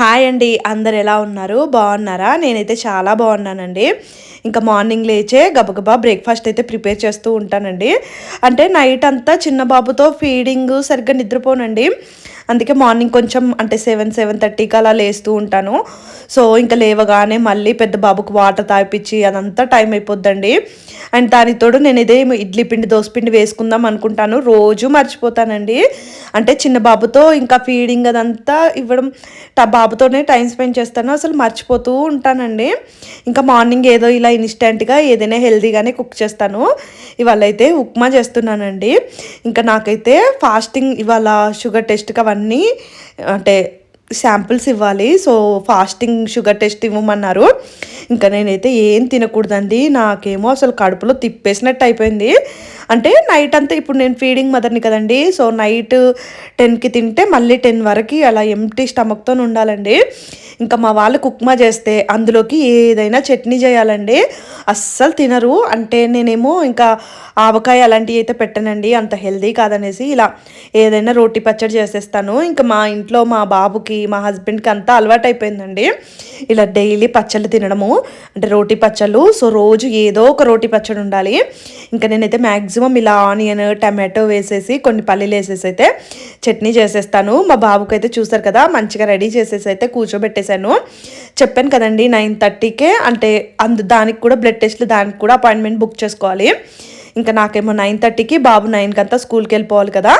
Hi అండి అందరు ఎలా ఉన్నారు? బాగున్నారా? నేనైతే చాలా బాగున్నానండి. ఇంకా మార్నింగ్ లేచే గబగబా బ్రేక్ఫాస్ట్ అయితే ప్రిపేర్ చేస్తూ ఉంటానండి. అంటే నైట్ అంతా చిన్న బాబుతో ఫీడింగ్ సరిగ్గా నిద్రపోనండి. అందుకే మార్నింగ్ కొంచెం అంటే సెవెన్ సెవెన్ థర్టీకి అలా లేస్తూ ఉంటాను. సో ఇంకా లేవగానే మళ్ళీ పెద్ద బాబుకు వాటర్ తాగిపించి అదంతా టైం అయిపోద్దండి. అండ్ దానితోడు నేను ఇదే ఇడ్లీ పిండి దోశ పిండి వేసుకుందాం అనుకుంటాను. రోజు మర్చిపోతానండి. అంటే చిన్న బాబుతో ఇంకా ఫీడింగ్ అదంతా ఇవ్వడం ట- బాబుతోనే టైం స్పెండ్ చేస్తాను. అసలు మర్చిపోతూ ఉంటానండి. ఇంకా మార్నింగ్ ఏదో ఇలా ఇన్స్టెంట్గా ఏదైనా హెల్తీగానే కుక్ చేస్తాను. ఇవాళ అయితే ఉప్మా చేస్తున్నానండి. ఇంకా నాకైతే ఫాస్టింగ్ ఇవాళ షుగర్ టెస్ట్కి అవన్నీ అంటే శాంపిల్స్ ఇవ్వాలి. సో ఫాస్టింగ్ షుగర్ టెస్ట్ ఇవ్వమన్నారు. ఇంకా నేనైతే ఏం తినకూడదండి. నాకేమో అసలు కడుపులో తిప్పేసినట్టు అయిపోయింది. అంటే నైట్ అంతా ఇప్పుడు నేను ఫీడింగ్ మదర్ని కదండి సో నైట్ టెన్కి తింటే మళ్ళీ టెన్ వరకు అలా ఎంటీ స్టమక్తో ఉండాలండి. ఇంకా మా వాళ్ళు ఉప్మా చేస్తే అందులోకి ఏదైనా చట్నీ చేయాలండి. అస్సలు తినరు. అంటే నేనేమో ఇంకా ఆవకాయ అలాంటివి అయితే పెట్టనండి అంత హెల్దీ కాదనేసి ఇలా ఏదైనా రోటి పచ్చడి చేసేస్తాను. ఇంకా మా ఇంట్లో మా బాబుకి మా హస్బెండ్కి అంతా అలవాటు అయిపోయిందండి ఇలా డైలీ పచ్చళ్ళు తినడము అంటే రోటి పచ్చళ్ళు సో రోజు ఏదో ఒక రోటి పచ్చడి ఉండాలి. ఇంకా నేనైతే మ్యాక్సిమం ఇలా ఆనియన్ టమాటో వేసేసి కొన్ని పల్లీలు వేసేసి అయితే చట్నీ చేసేస్తాను. మా బాబుకి అయితే చూసారు కదా మంచిగా రెడీ చేసేసి అయితే కూర్చోబెట్టేశాను. చెప్పాను కదండి నైన్ థర్టీకే అంటే అందు దానికి కూడా బ్లడ్ టెస్ట్లు దానికి కూడా అపాయింట్మెంట్ బుక్ చేసుకోవాలి. ఇంకా నాకేమో నైన్ థర్టీకి బాబు నైన్కి అంతా స్కూల్కి వెళ్ళిపోవాలి కదా.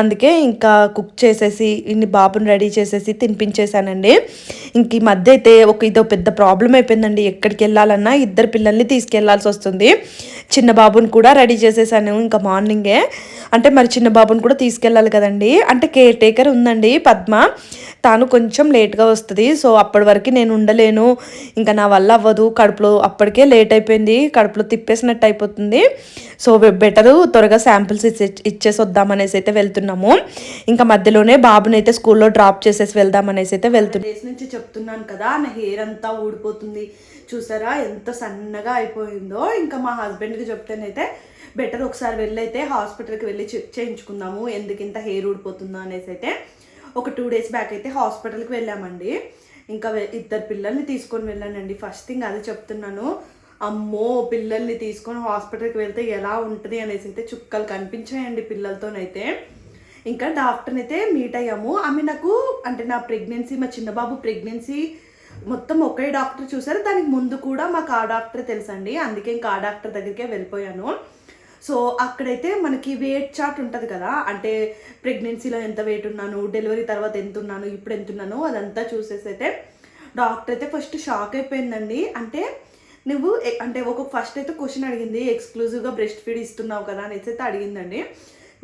అందుకే ఇంకా కుక్ చేసేసి ఇన్ని బాబుని రెడీ చేసేసి తినిపించేశానండి. ఇంక ఈ మధ్య అయితే ఒక ఇదో పెద్ద ప్రాబ్లం అయిపోయిందండి. ఎక్కడికి వెళ్ళాలన్నా ఇద్దరు పిల్లల్ని తీసుకెళ్ళాల్సి వస్తుంది. చిన్న బాబుని కూడా రెడీ చేసేసాను ఇంకా మార్నింగే. అంటే మరి చిన్న బాబుని కూడా తీసుకెళ్ళాలి కదండి. అంటే కేర్ టేకర్ ఉందండి పద్మ. తాను కొంచెం లేట్గా వస్తుంది. సో అప్పటి వరకు నేను ఉండలేను. ఇంకా నా వల్ల అవ్వదు. కడుపులో అప్పటికే లేట్ అయిపోయింది. కడుపులో తిప్పేసినట్టు అయిపోతుంది. సో బెటరు త్వరగా శాంపిల్స్ ఇచ్చే ఇచ్చేసి వద్దామనేసి అయితే వెళ్తున్నాను. వెళ్తున్నాము ఇంకా మధ్యలోనే బాబుని అయితే స్కూల్లో డ్రాప్ చేసేసి వెళ్దాం అనేసి అయితే వెళ్తున్నాం డేస్ నుంచి చెప్తున్నాను కదా నా హెయిర్ అంతా ఊడిపోతుంది. చూసారా ఎంత సన్నగా అయిపోయిందో. ఇంకా మా హస్బెండ్కి చెప్తేనైతే బెటర్ ఒకసారి వెళ్ళైతే హాస్పిటల్కి వెళ్ళి చెక్ చేయించుకుందాము ఎందుకు ఇంత హెయిర్ ఊడిపోతుందో అనేసి అయితే. ఒక టూ డేస్ బ్యాక్ అయితే హాస్పిటల్కి వెళ్ళామండి. ఇంకా ఇద్దరు పిల్లల్ని తీసుకొని వెళ్ళానండి. ఫస్ట్ థింగ్ అది చెప్తున్నాను. అమ్మో పిల్లల్ని తీసుకొని హాస్పిటల్కి వెళ్తే ఎలా ఉంటుంది అనేసి అయితే చుక్కలు కనిపించాయండి పిల్లలతోనైతే. ఇంకా డాక్టర్ని అయితే మీట్ అయ్యాము. ఆమె నాకు అంటే నా ప్రెగ్నెన్సీ మా చిన్నబాబు ప్రెగ్నెన్సీ మొత్తం ఒకే డాక్టర్ చూసారు దానికి ముందు కూడా మాకు ఆ డాక్టర్ తెలుసండి. అందుకే ఇంకా ఆ డాక్టర్ దగ్గరికే వెళ్ళిపోయాను. సో అక్కడైతే మనకి వెయిట్ చార్ట్ ఉంటుంది కదా. అంటే ప్రెగ్నెన్సీలో ఎంత వెయిట్ ఉన్నాను డెలివరీ తర్వాత ఎంత ఉన్నాను ఇప్పుడు ఎంత ఉన్నాను అదంతా చూసేసి అయితే డాక్టర్ అయితే ఫస్ట్ షాక్ అయిపోయిందండి. అంటే నువ్వు అంటే ఒక ఫస్ట్ అయితే క్వశ్చన్ అడిగింది ఎక్స్క్లూజివ్గా బ్రెస్ట్ ఫీడ్ ఇస్తున్నావు కదా అనేసి అయితే అడిగిందండి.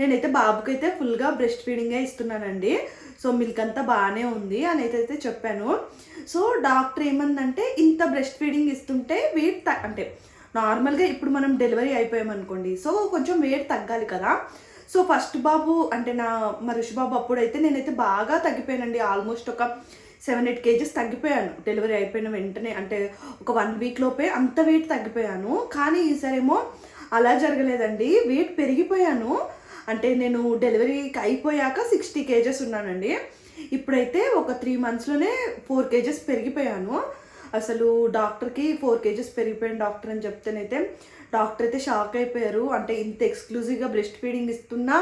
నేనైతే బాబుకి అయితే ఫుల్గా బ్రెస్ట్ ఫీడింగే ఇస్తున్నానండి. సో మిల్క్ అంతా బాగానే ఉంది అని అయితే అయితే చెప్పాను. సో డాక్టర్ ఏమందంటే ఇంత బ్రెస్ట్ ఫీడింగ్ ఇస్తుంటే వెయిట్ త- అంటే నార్మల్గా ఇప్పుడు మనం డెలివరీ అయిపోయామనుకోండి సో కొంచెం వెయిట్ తగ్గాలి కదా. సో ఫస్ట్ బాబు అంటే నా మా ఋషి బాబు అప్పుడైతే నేనైతే బాగా తగ్గిపోయానండి. ఆల్మోస్ట్ ఒక సెవెన్ ఎయిట్ కేజెస్ తగ్గిపోయాను. డెలివరీ అయిపోయిన వెంటనే అంటే ఒక వన్ వీక్ లోపే అంత వెయిట్ తగ్గిపోయాను. కానీ ఈసారేమో అలా జరగలేదండి. వెయిట్ పెరిగిపోయాను. అంటే నేను డెలివరీకి అయిపోయాక సిక్స్టీ కేజెస్ ఉన్నానండి. ఇప్పుడైతే ఒక త్రీ మంత్స్లోనే ఫోర్ కేజెస్ పెరిగిపోయాను. అసలు డాక్టర్కి ఫోర్ కేజెస్ పెరిగిపోయాను డాక్టర్ అని చెప్తేనైతే డాక్టర్ అయితే షాక్ అయిపోయారు. అంటే ఇంత ఎక్స్క్లూజివ్గా బ్రెస్ట్ ఫీడింగ్ ఇస్తున్నా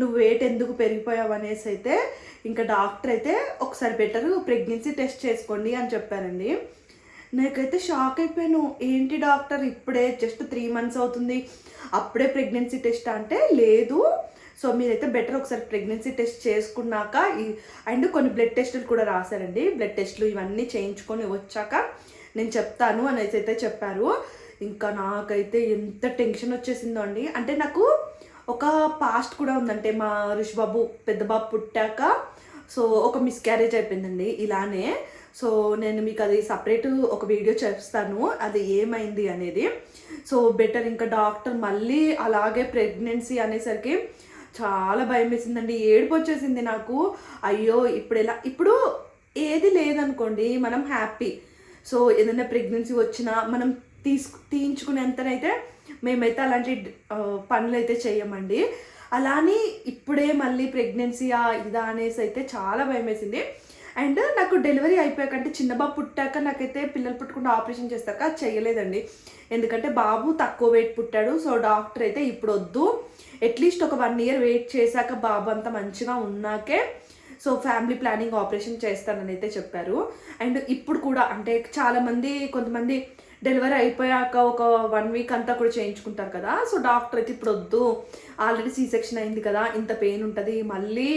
నువ్వు వెయిట్ ఎందుకు పెరిగిపోయావు అనేసి అయితే ఇంకా డాక్టర్ అయితే ఒకసారి బెటర్ ప్రెగ్నెన్సీ టెస్ట్ చేసుకోండి అని చెప్పారండి. నాకైతే షాక్ అయిపోయాను. ఏంటి డాక్టర్? ఇప్పుడే జస్ట్ త్రీ మంత్స్ అవుతుంది. అప్పుడే ప్రెగ్నెన్సీ టెస్ట్ అంటే లేదు. సో మీరైతే బెటర్ ఒకసారి ప్రెగ్నెన్సీ టెస్ట్ చేసుకున్నాక ఈ అండ్ కొన్ని బ్లడ్ టెస్టులు కూడా రాశారండి. బ్లడ్ టెస్టులు ఇవన్నీ చేయించుకొని వచ్చాక నేను చెప్తాను అనేసి అయితే చెప్పారు. ఇంకా నాకైతే ఎంత టెన్షన్ వచ్చేసిందో అండి. అంటే నాకు ఒక పాస్ట్ కూడా ఉందంటే మా రుషిబాబు పెద్దబాబు పుట్టాక సో ఒక మిస్క్యారేజ్ అయిపోయిందండి ఇలానే. సో నేను మీకు అది సపరేట్ ఒక వీడియో చేస్తాను. అది ఏమైంది అనేది. సో బెటర్ ఇంకా డాక్టర్ మళ్ళీ అలాగే ప్రెగ్నెన్సీ అనేసరికి చాలా భయం వేసిందండి. ఏడుపు వచ్చేసింది నాకు. అయ్యో ఇప్పుడు ఎలా? ఇప్పుడు ఏది లేదనుకోండి మనం హ్యాపీ. సో ఏదైనా ప్రెగ్నెన్సీ వచ్చినా మనం తీసుకు తీయించుకునేంతనైతే మేమైతే అలాంటి పనులు అయితే చేయమండి అలానే ఇప్పుడే మళ్ళీ ప్రెగ్నెన్సీయా ఇదా అనేసి అయితే చాలా భయం వేసింది. అండ్ నాకు డెలివరీ అయిపోయాక అంటే చిన్న బాబు పుట్టాక నాకైతే పిల్లలు పుట్టకుండా ఆపరేషన్ చేస్తాక చేయలేదండి. ఎందుకంటే బాబు తక్కువ వెయిట్ పుట్టాడు సో డాక్టర్ అయితే ఇప్పుడు వద్దు అట్లీస్ట్ ఒక వన్ ఇయర్ వెయిట్ చేశాక బాబు అంతా మంచిగా ఉన్నాకే సో ఫ్యామిలీ ప్లానింగ్ ఆపరేషన్ చేస్తానని అయితే చెప్పారు. అండ్ ఇప్పుడు కూడా అంటే చాలామంది కొంతమంది డెలివరీ అయిపోయాక ఒక వన్ వీక్ అంతా కూడా చేయించుకుంటారు కదా సో డాక్టర్ అయితే ఇప్పుడు వద్దు ఆల్రెడీ సీ సెక్షన్ అయింది కదా ఇంత పెయిన్ ఉంటుంది మళ్ళీ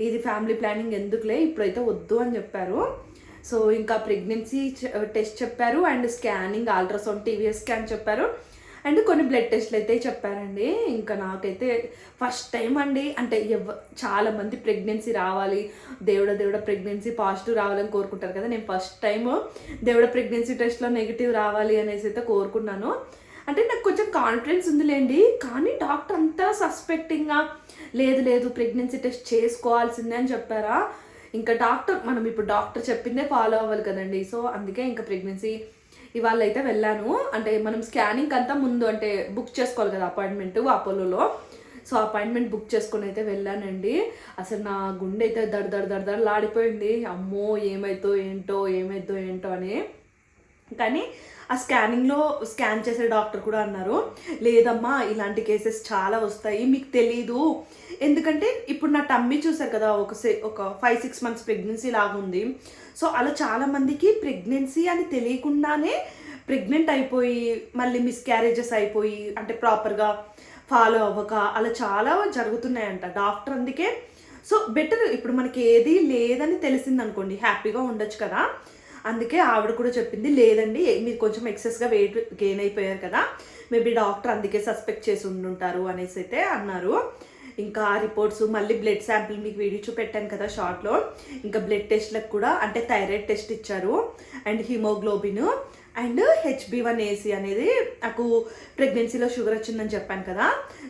ఇది ఫ్యామిలీ ప్లానింగ్ ఎందుకులే? ఇప్పుడైతే వద్దు అని చెప్పారు. సో ఇంకా ప్రెగ్నెన్సీ టెస్ట్ చెప్పారు and scanning ultrasound TVS scan చెప్పారు. అండ్ కొన్ని బ్లడ్ టెస్ట్లు అయితే చెప్పారండి. ఇంకా నాకైతే ఫస్ట్ టైం అండి. అంటే ఎవ చాలా మంది ప్రెగ్నెన్సీ రావాలి. దేవుడ దేవుడ ప్రెగ్నెన్సీ పాజిటివ్ రావాలని కోరుకుంటారు కదా. నేను ఫస్ట్ టైం దేవుడ ప్రెగ్నెన్సీ టెస్ట్లో నెగిటివ్ రావాలి అనేసి అయితే కోరుకున్నాను. అంటే నాకు కొంచెం కాన్ఫిడెన్స్ ఉందిలేండి. కానీ డాక్టర్ అంతా సస్పెక్టింగ్గా లేదు లేదు ప్రెగ్నెన్సీ టెస్ట్ చేసుకోవాల్సిందే అని చెప్పారా? ఇంకా డాక్టర్ మనం ఇప్పుడు డాక్టర్ చెప్పిందే ఫాలో అవ్వాలి కదండి. సో అందుకే ఇంకా ప్రెగ్నెన్సీ ఇవాళ అయితే వెళ్ళాను. అంటే మనం స్కానింగ్ అంతా ముందు అంటే బుక్ చేసుకోవాలి కదా అపాయింట్మెంట్ అపోలోలో. సో అపాయింట్మెంట్ బుక్ చేసుకొని అయితే వెళ్ళానండి. అసలు నా గుండె అయితే దడ దడ దడ దడలాడిపోయింది అమ్మో ఏమైతో ఏంటో ఏమైతో ఏంటో అని. కానీ ఆ స్కానింగ్లో స్కాన్ చేసే డాక్టర్ కూడా అన్నారు లేదమ్మా ఇలాంటి కేసెస్ చాలా వస్తాయి మీకు తెలీదు. ఎందుకంటే ఇప్పుడు నా టమ్మీ చూసారు కదా ఒక ఒక ఫైవ్ సిక్స్ మంత్స్ ప్రెగ్నెన్సీ లాగా ఉంది. సో అలా చాలామందికి ప్రెగ్నెన్సీ అని తెలియకుండానే ప్రెగ్నెంట్ అయిపోయి మళ్ళీ మిస్క్యారేజెస్ అయిపోయి అంటే ప్రాపర్గా ఫాలో అవ్వక అలా చాలా జరుగుతున్నాయంట డాక్టర్ అందుకే. సో బెటర్ ఇప్పుడు మనకి ఏది లేదని తెలిసింది అనుకోండి హ్యాపీగా ఉండొచ్చు కదా. అందుకే ఆవిడ కూడా చెప్పింది లేదండి మీరు కొంచెం ఎక్సెస్గా వెయిట్ గెయిన్ అయిపోయారు కదా మేబీ డాక్టర్ అందుకే సస్పెక్ట్ చేసి ఉండుంటారు అనేసి అయితే అన్నారు. ఇంకా రిపోర్ట్స్ మళ్ళీ బ్లడ్ శాంపిల్ మీకు వీడియో చూపెట్టాను కదా షార్ట్లో ఇంకా బ్లడ్ టెస్ట్లకు కూడా అంటే థైరాయిడ్ టెస్ట్ ఇచ్చారు. And haemoglobin and HB one AC అనేది నాకు ప్రెగ్నెన్సీలో షుగర్ వచ్చిందని చెప్పాను కదా.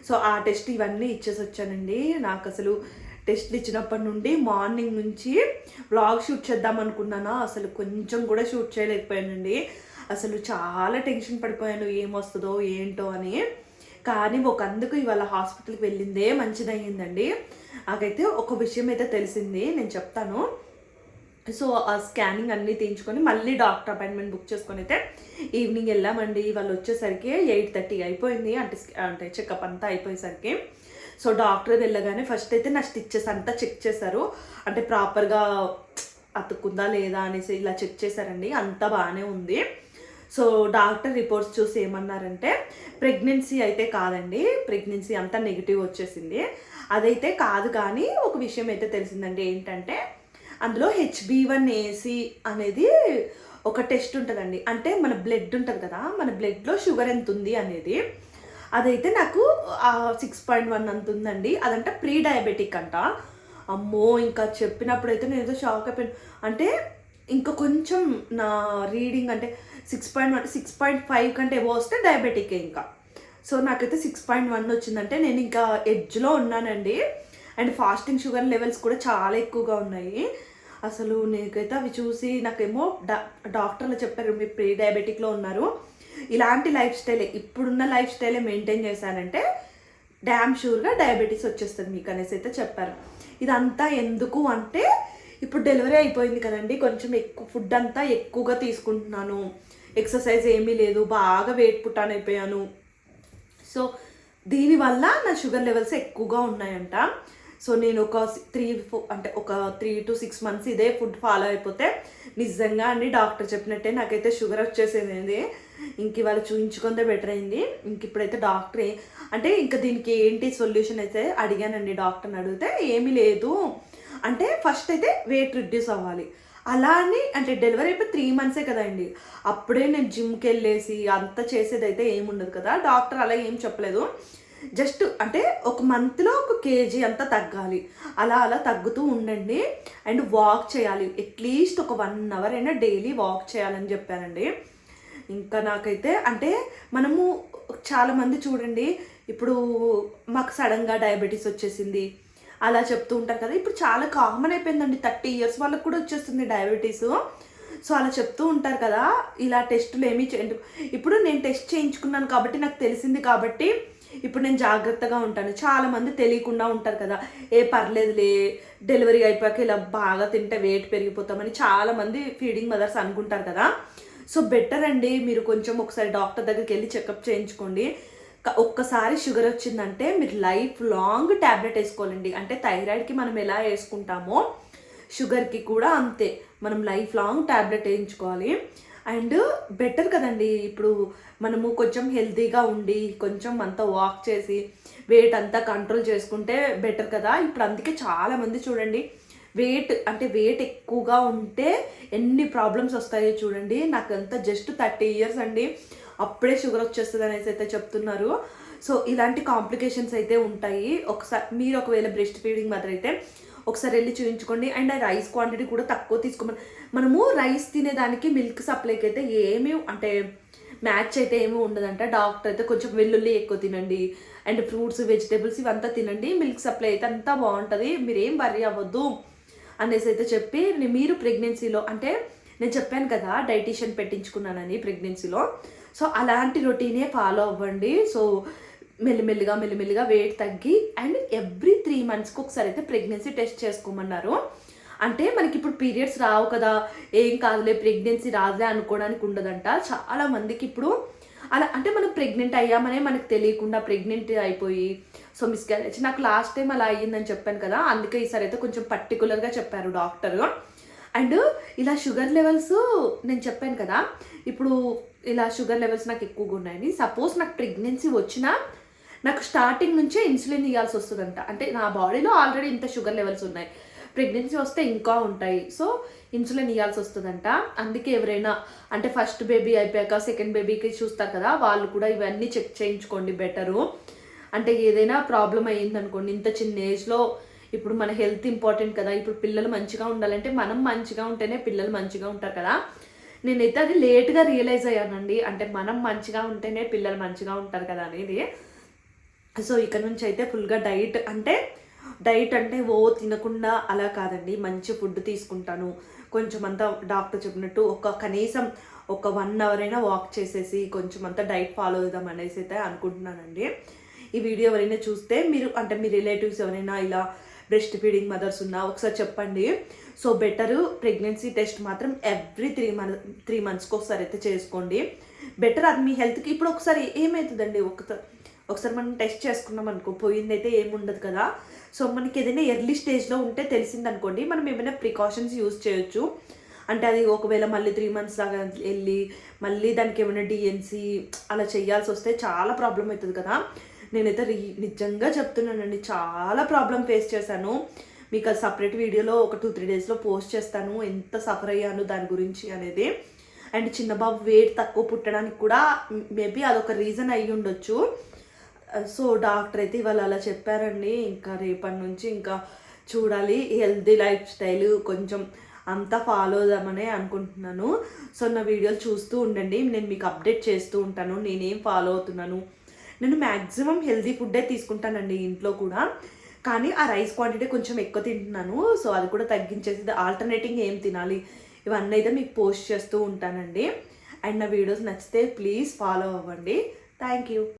సో ఆ టెస్ట్ ఇవన్నీ ఇచ్చేసి వచ్చానండి. నాకు అసలు టెస్ట్లు ఇచ్చినప్పటి నుండి మార్నింగ్ నుంచి వ్లాగ్ షూట్ చేద్దాం అనుకున్నానా? అసలు కొంచెం కూడా షూట్ చేయలేకపోయానండి. అసలు చాలా టెన్షన్ పడిపోయాను. ఏమొస్తుందో ఏంటో అని. కానీ ఒక అందుకు ఇవాళ హాస్పిటల్కి వెళ్ళిందే మంచిదయ్యిందండి. నాకైతే ఒక విషయం అయితే తెలిసింది. నేను చెప్తాను. సో ఆ స్కానింగ్ అన్నీ తీయించుకొని మళ్ళీ డాక్టర్ అపాయింట్మెంట్ బుక్ చేసుకొని అయితే ఈవినింగ్ వెళ్ళామండి. వాళ్ళు వచ్చేసరికి ఎయిట్ థర్టీ అయిపోయింది. అంటే అంటే చెకప్ అంతా అయిపోయేసరికి. సో డాక్టర్ వెళ్ళగానే ఫస్ట్ అయితే నా స్టిచ్చెస్ అంతా చెక్ చేశారు. అంటే ప్రాపర్గా అతుక్కుందా లేదా అనేసి ఇలా చెక్ చేశారండి. అంతా బాగానే ఉంది. సో డాక్టర్ రిపోర్ట్స్ చూసి ఏమన్నారంటే ప్రెగ్నెన్సీ అయితే కాదండి. ప్రెగ్నెన్సీ అంతా నెగిటివ్ వచ్చేసింది. అదైతే కాదు కానీ ఒక విషయం అయితే తెలిసిందండి. ఏంటంటే అందులో హెచ్బి వన్ ఏసీ అనేది ఒక టెస్ట్ ఉంటుందండి. అంటే మన బ్లడ్ ఉంటుంది కదా మన బ్లడ్లో షుగర్ ఎంత ఉంది అనేది అదైతే నాకు సిక్స్ పాయింట్ వన్ అంత ఉందండి అదంటే ప్రీ డయాబెటిక్ అంట. అమ్మో ఇంకా చెప్పినప్పుడు అయితే నేను ఏదో షాక్ అయిపోయాను. అంటే ఇంకా కొంచెం నా రీడింగ్ అంటే six point one six point five కంటే ఏవో వస్తే డయాబెటిక్ ఇంకా. సో నాకైతే సిక్స్ పాయింట్ వన్ వచ్చిందంటే నేను ఇంకా ఎడ్జ్లో ఉన్నానండి. అండ్ ఫాస్టింగ్ షుగర్ లెవెల్స్ కూడా చాలా ఎక్కువగా ఉన్నాయి. అసలు నీకైతే అవి చూసి నాకేమో డా డాక్టర్లు చెప్పారు మీరు ప్రీ డయాబెటిక్లో ఉన్నారు. ఇలాంటి లైఫ్ స్టైలే ఇప్పుడున్న లైఫ్ స్టైలే మెయింటైన్ చేశానంటే డ్యామ్ షూర్గా డయాబెటీస్ వచ్చేస్తుంది మీకు అనేసి అయితే చెప్పారు. ఇదంతా ఎందుకు అంటే ఇప్పుడు డెలివరీ అయిపోయింది కదండి కొంచెం ఎక్కువ ఫుడ్ అంతా ఎక్కువగా తీసుకుంటున్నాను. ఎక్సర్సైజ్ ఏమీ లేదు బాగా వెయిట్ పుట్టాన్ అయిపోయాను. సో దీనివల్ల నా షుగర్ లెవెల్స్ ఎక్కువగా ఉన్నాయంట. సో నేను ఒక త్రీ అంటే ఒక త్రీ టు సిక్స్ మంత్స్ ఇదే ఫుడ్ ఫాలో అయిపోతే నిజంగా అండి డాక్టర్ చెప్పినట్టే నాకైతే షుగర్ వచ్చేసేది ఇంక ఇవాళ చూయించుకుందే బెటర్ అయింది. ఇంక ఇప్పుడైతే డాక్టర్ అంటే ఇంకా దీనికి ఏంటి సొల్యూషన్ అయితే అడిగానండి డాక్టర్ని అడిగితే ఏమీ లేదు. అంటే ఫస్ట్ అయితే వెయిట్ రిడ్యూస్ అవ్వాలి. అలా అని అంటే డెలివరీ అయిపోయి త్రీ మంత్సే కదండి అప్పుడే నేను జిమ్కి వెళ్ళేసి అంత చేసేది అయితే ఏముండదు కదా. డాక్టర్ అలా ఏం చెప్పలేదు. జస్ట్ అంటే ఒక మంత్లో ఒక కేజీ అంతా తగ్గాలి. అలా అలా తగ్గుతూ ఉండండి. అండ్ వాక్ చేయాలి. అట్లీస్ట్ ఒక వన్ అవర్ అయినా డైలీ వాక్ చేయాలని చెప్పానండి. ఇంకా నాకైతే అంటే మనము చాలామంది చూడండి ఇప్పుడు మాకు సడన్గా డయాబెటీస్ వచ్చేసింది. అలా చెప్తూ ఉంటారు కదా. ఇప్పుడు చాలా కామన్ అయిపోయిందండి. థర్టీ ఇయర్స్ వాళ్ళకి కూడా వచ్చేస్తుంది డయాబెటీస్. సో అలా చెప్తూ ఉంటారు కదా. ఇలా టెస్టులు ఏమీ చేయండి. ఇప్పుడు నేను టెస్ట్ చేయించుకున్నాను కాబట్టి నాకు తెలిసింది కాబట్టి ఇప్పుడు నేను జాగ్రత్తగా ఉంటాను. చాలా మంది తెలియకుండా ఉంటారు కదా ఏ పర్లేదులే డెలివరీ అయిపోయాక ఇలా బాగా తింటే వెయిట్ పెరిగిపోతామని చాలా మంది ఫీడింగ్ మదర్స్ అనుకుంటారు కదా. సో బెటర్ అండి మీరు కొంచెం ఒకసారి డాక్టర్ దగ్గరికి వెళ్ళి చెకప్ చేయించుకోండి. ఒక్కసారి షుగర్ వచ్చిందంటే మీరు లైఫ్ లాంగ్ ట్యాబ్లెట్ వేసుకోవాలండి. అంటే థైరాయిడ్కి మనం ఎలా వేసుకుంటామో షుగర్కి కూడా అంతే. మనం లైఫ్ లాంగ్ ట్యాబ్లెట్ వేయించుకోవాలి. అండ్ బెటర్ కదండి. ఇప్పుడు మనము కొంచెం హెల్తీగా ఉండి కొంచెం అంతా వాక్ చేసి వెయిట్ అంతా కంట్రోల్ చేసుకుంటే బెటర్ కదా. ఇప్పుడు అందుకే చాలామంది చూడండి వెయిట్ అంటే వెయిట్ ఎక్కువగా ఉంటే ఎన్ని ప్రాబ్లమ్స్ వస్తాయో చూడండి. నాకు అంతా జస్ట్ థర్టీ ఇయర్స్ అండి. అప్పుడే షుగర్ వచ్చేస్తుంది అనేసి అయితే చెప్తున్నారు. సో ఇలాంటి కాంప్లికేషన్స్ అయితే ఉంటాయి. ఒకసారి మీరు ఒకవేళ బ్రెస్ట్ ఫీడింగ్ మదర్ అయితే ఒకసారి వెళ్ళి చూపించుకోండి అండ్ ఆ రైస్ క్వాంటిటీ కూడా తక్కువ తీసుకోమని. మనము రైస్ తినేదానికి మిల్క్ సప్లైకి అయితే ఏమీ అంటే మ్యాచ్ అయితే ఏమీ ఉండదంట. డాక్టర్ అయితే కొంచెం వెల్లుల్లి ఎక్కువ తినండి. అండ్ ఫ్రూట్స్ వెజిటేబుల్స్ ఇవంతా తినండి. మిల్క్ సప్లై అయితే అంతా బాగుంటుంది. మీరు ఏం వర్రీ అవ్వద్దు అనేసి అయితే చెప్పి మీరు ప్రెగ్నెన్సీలో అంటే నేను చెప్పాను కదా డైటీషియన్ పెట్టించుకున్నానని ప్రెగ్నెన్సీలో. సో అలాంటి రొటీనే ఫాలో అవ్వండి. సో మెల్లిమెల్లిగా మెల్లిమెల్లిగా వెయిట్ తగ్గి అండ్ ఎవ్రీ త్రీ మంత్స్కి ఒకసారి అయితే ప్రెగ్నెన్సీ టెస్ట్ చేసుకోమన్నారు. అంటే మనకి ఇప్పుడు పీరియడ్స్ రావు కదా ఏం కాదులే ప్రెగ్నెన్సీ రాదులే అనుకోవడానికి ఉండదంట. చాలా మందికి ఇప్పుడు అలా అంటే మనం ప్రెగ్నెంట్ అయ్యామనే మనకు తెలియకుండా ప్రెగ్నెంట్ అయిపోయి సో మిస్క్యారేజ్ నాకు లాస్ట్ టైం అలా అయ్యిందని చెప్పాను కదా అందుకే ఈసారి అయితే కొంచెం పర్టికులర్గా చెప్పారు డాక్టర్ అండ్ ఇలా షుగర్ లెవెల్స్ నేను చెప్పాను కదా ఇప్పుడు ఇలా షుగర్ లెవెల్స్ నాకు ఎక్కువగా ఉన్నాయని సపోజ్ నాకు ప్రెగ్నెన్సీ వచ్చినా నాకు స్టార్టింగ్ నుంచే ఇన్సులిన్ ఇవ్వాల్సి వస్తుందంట. అంటే నా బాడీలో ఆల్రెడీ ఇంత షుగర్ లెవెల్స్ ఉన్నాయి. ప్రెగ్నెన్సీ వస్తే ఇంకా ఉంటాయి. సో ఇన్సులిన్ ఇవ్వాల్సి వస్తుందంట. అందుకే ఎవరైనా అంటే ఫస్ట్ బేబీ అయిపోయాక సెకండ్ బేబీకి చూస్తారు కదా వాళ్ళు కూడా ఇవన్నీ చెక్ చేయించుకోండి బెటరు అంటే ఏదైనా ప్రాబ్లం అయ్యింది అనుకోండి ఇంత చిన్న ఏజ్లో ఇప్పుడు మన హెల్త్ ఇంపార్టెంట్ కదా. ఇప్పుడు పిల్లలు మంచిగా ఉండాలంటే మనం మంచిగా ఉంటేనే పిల్లలు మంచిగా ఉంటారు కదా. నేనైతే అది లేట్గా రియలైజ్ అయ్యానండి. అంటే మనం మంచిగా ఉంటేనే పిల్లలు మంచిగా ఉంటారు కదా అనేది. సో ఇక్కడ నుంచి అయితే ఫుల్గా డైట్ అంటే డైట్ అంటే ఓ తినకుండా అలా కాదండి. మంచి ఫుడ్ తీసుకుంటాను. కొంచెం అంతా డాక్టర్ చెప్పినట్టు ఒక కనీసం ఒక వన్ అవర్ అయినా వాక్ చేసేసి కొంచెం అంతా డైట్ ఫాలో అవుదాం అనేసి అయితే అనుకుంటున్నానండి. ఈ వీడియో ఎవరైనా చూస్తే మీరు అంటే మీ రిలేటివ్స్ ఎవరైనా ఇలా బ్రెస్ట్ ఫీడింగ్ మదర్స్ ఉన్నా ఒకసారి చెప్పండి. సో బెటర్ ప్రెగ్నెన్సీ టెస్ట్ మాత్రం ఎవ్రీ త్రీ మంత్ త్రీ మంత్స్కి ఒకసారి అయితే చేసుకోండి. బెటర్ అది మీ హెల్త్కి. ఇప్పుడు ఒకసారి ఏమవుతుందండి ఒకసారి ఒకసారి మనం టెస్ట్ చేసుకున్నాం అనుకో పోయింది అయితే ఏముండదు కదా. సో మనకి ఏదైనా ఎర్లీ స్టేజ్లో ఉంటే తెలిసింది అనుకోండి మనం ఏమైనా ప్రికాషన్స్ యూజ్ చేయొచ్చు. అంటే అది ఒకవేళ మళ్ళీ త్రీ మంత్స్ దాకా వెళ్ళి మళ్ళీ దానికి ఏమైనా డిఎన్సీ అలా చేయాల్సి వస్తే చాలా ప్రాబ్లం అవుతుంది కదా. నేనైతే రీ నిజంగా చెప్తున్నానండి చాలా ప్రాబ్లం ఫేస్ చేశాను. మీకు అది సపరేట్ వీడియోలో ఒక టూ త్రీ డేస్లో పోస్ట్ చేస్తాను ఎంత సఫర్ అయ్యాను దాని గురించి అనేది. అండ్ చిన్న బాబు వెయిట్ తక్కువ పుట్టడానికి కూడా మేబీ అదొక రీజన్ అయ్యి ఉండొచ్చు సో డాక్టర్ అయితే ఇవాళ అలా చెప్పారండి. ఇంకా రేపటి నుంచి ఇంకా చూడాలి. హెల్తీ లైఫ్ స్టైల్ కొంచెం అంతా ఫాలో అవుదామని అనుకుంటున్నాను. సో నా వీడియోలు చూస్తూ ఉండండి. నేను మీకు అప్డేట్ చేస్తూ ఉంటాను. నేనేం ఫాలో అవుతున్నాను. నేను మ్యాక్సిమం హెల్తీ ఫుడ్డే తీసుకుంటానండి ఇంట్లో కూడా. కానీ ఆ రైస్ క్వాంటిటీ కొంచెం ఎక్కువ తింటున్నాను. సో అది కూడా తగ్గించేసి ఆల్టర్నేటింగ్ ఏం తినాలి? ఇవన్నీ అయితే మీకు పోస్ట్ చేస్తూ ఉంటానండి. అండ్ నా వీడియోస్ నచ్చితే ప్లీజ్ ఫాలో అవ్వండి. Thank you.